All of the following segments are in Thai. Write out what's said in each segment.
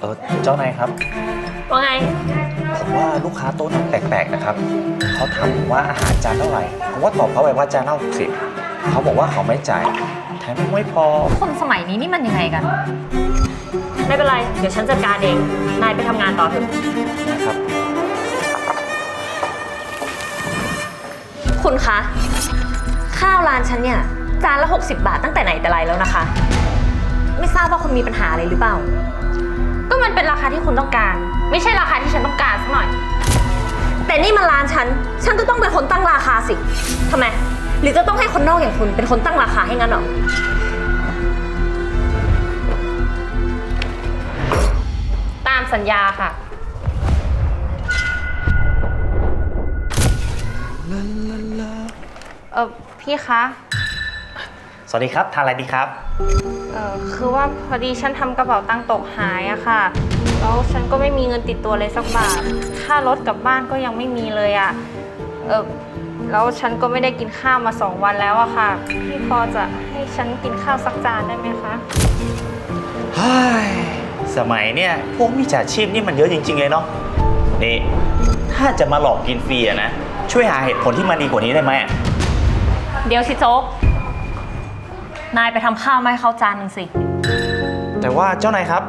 เออเจ้านายครับ ว่าไง ผมว่าลูกค้าโต๊ะนั้นแปลกๆนะครับ เขาถามผมว่าอาหารจานเท่าไหร่ ผมก็ตอบเขาไปว่าจานละหกสิบเขาบอกว่าเขาไม่จ่าย แถมยังไม่พอ คนสมัยนี้นี่มันยังไงกัน ไม่เป็นไร เดี๋ยวฉันจัดการเอง นายไปทำงานต่อเถอะ นะครับ คุณคะ ข้าวร้านฉันเนี่ย จานละ 60 บาทตั้งแต่ไหนแต่ไรแล้วนะคะ ไม่ทราบว่าคุณมีปัญหาอะไรหรือเปล่า ก็มันเป็นราคาที่คุณต้องการ ไม่ใช่ราคาที่ฉันต้องการสักหน่อย แต่นี่มันร้านฉัน ฉันก็ต้องเป็นคนตั้งราคาสิทำไม หรือจะต้องให้คนนอกอย่างคุณเป็นคนตั้งราคาให้งั้นเหรอ ตามสัญญาค่ะ เออพี่คะส วัสดีครับทานอะไรดีครับ เออคือว่าพอดีฉันทำกระเป๋าตังค์ตกหายอะค่ะ แล้วฉันก็ไม่มีเงินติดตัวเลยสักบาท ค่ารถกลับบ้านก็ยังไม่มีเลยอะเออแล้วฉันก็ไม่ได้กินข้าวมาสองวันแล้วอะค่ะ พี่พอจะให้ฉันกินข้าวสักจานได้ไหมคะ เฮ้ยสมัยเนี่ยพวกมิจฉาชีพนี่มันเยอะจริง ๆ เลยเนาะนี่ถ้าจะมาหลอกกินฟรีอะนะ ช่วยหาเหตุผลที่มันดีกว่านี้ได้ไหมอะเดี๋ยวสิโจ๊ก นายไปทำข้าวมาให้เขาจานหนึ่งสิ แต่ว่าเจ้านายครับ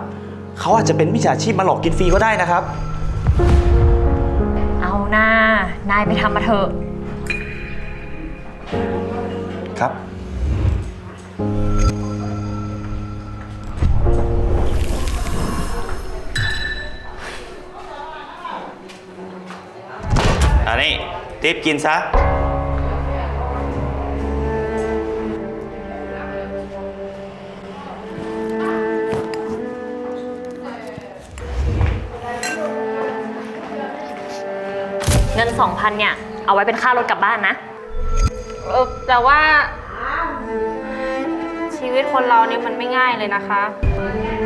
เขาอาจจะเป็นมิจฉาชีพมาหลอกกินฟรีก็ได้นะครับ เอาหน้า นายไปทำมาเถอะ ครับ อันนี้รีบกินซะ เงิน 2,000 เนี่ย เอาไว้เป็นค่ารถกลับบ้านนะ เออแต่ว่า ชีวิตคนเราเนี่ยมันไม่ง่ายเลยนะคะ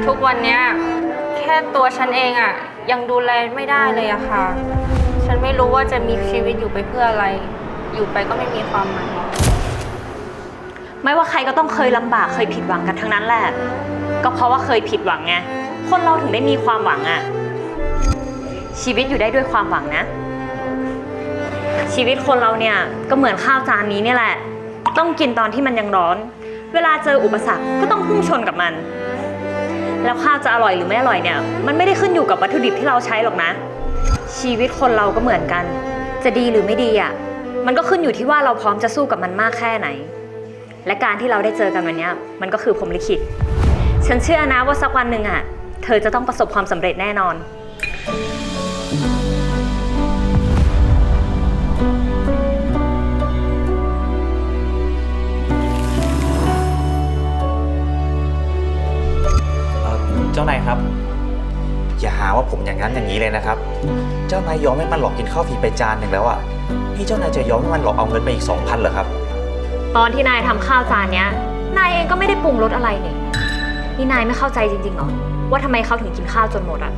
ทุกวันเนี้ยแค่ตัวฉันเองอะ่ะ ยังดูแลไม่ได้เลยอะค่ะ ฉันไม่รู้ว่าจะมีชีวิตอยู่ไปเพื่ออะไร อยู่ไปก็ไม่มีความหมายไม่ว่าใครก็ต้องเคยลำบากเคยผิดหวังกันทั้งนั้นแหละ ก็เพราะว่าเคยผิดหวังไง คนเราถึงได้มีความหวังอะชีวิตอยู่ได้ด้วยความหวังนะ ชีวิตคนเราเนี่ยก็เหมือนข้าวจานนี้เนี่ยแหละ ต้องกินตอนที่มันยังร้อน เวลาเจออุปสรรคก็ต้องพุ่งชนกับมัน แล้วข้าวจะอร่อยหรือไม่อร่อยเนี่ย มันไม่ได้ขึ้นอยู่กับวัตถุดิบที่เราใช้หรอกนะ ชีวิตคนเราก็เหมือนกัน จะดีหรือไม่ดีอะมันก็ขึ้นอยู่ที่ว่าเราพร้อมจะสู้กับมันมากแค่ไหน และการที่เราได้เจอกันวันนี้มันก็คือพรหมลิขิต ฉันเชื่อนะว่าสักวันหนึ่งอะ เธอจะต้องประสบความสำเร็จแน่นอน จ้านายครับ อย่าหาว่าผมอย่างนั้นอย่างนี้เลยนะครับ เจ้านายยอมให้มันหลอกกินข้าวฟรีไปจานหนึ่งแล้วอะนี่เจ้านายจะยอมให้มันหลอกเอาเงินไปอีกสองพันเหรอครับ ตอนที่นายทำข้าวจานเนี้ย นายเองก็ไม่ได้ปรุงรสอะไรนี่นี่นายไม่เข้าใจจริงๆเหรอว่าทำไมเขาถึงกินข้าวจนหมดอะ